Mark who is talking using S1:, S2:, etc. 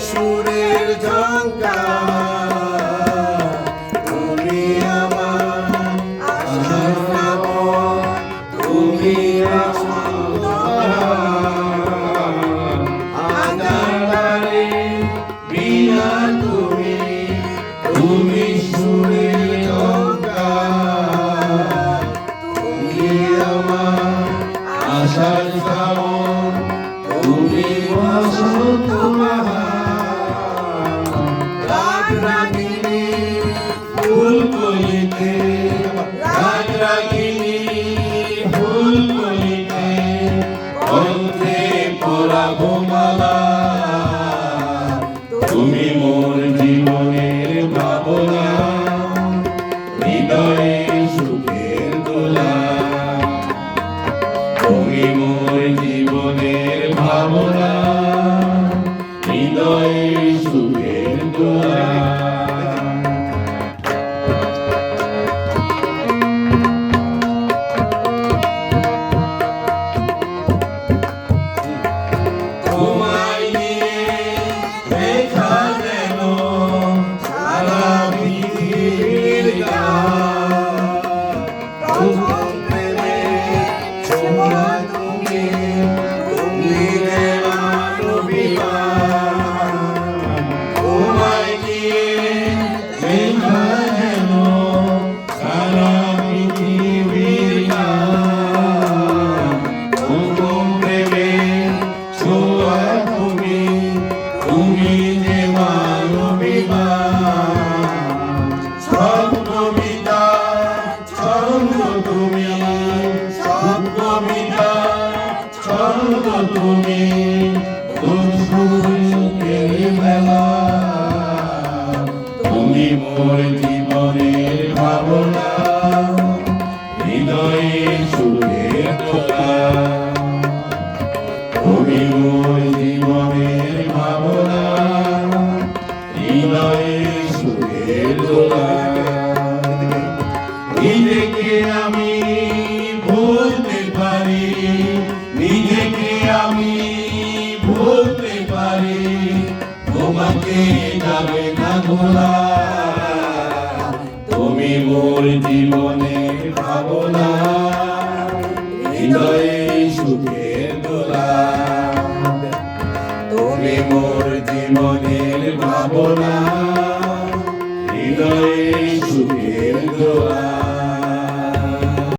S1: সুরের ঝঙ্কা তুমি আমার তুমি আদারে বিনা তুমি। তুমি সুরের ঝঙ্কা তুমি আমার আশার সামন তুমি বসন্ত মহা হৃদয়ে সুখের দোলা। তুমি মোর ভাবনা হৃদয়ে সুখের দোলা। তুমি সুখের মেলা। তুমি মোর জীবনের ভাবনা তোমাকে যাবে না ভোলা তুমি মোর জীবনে ভাবনা, হৃদয়ে সুখের দোলা। তুমি মোর জীবনের ভাবনা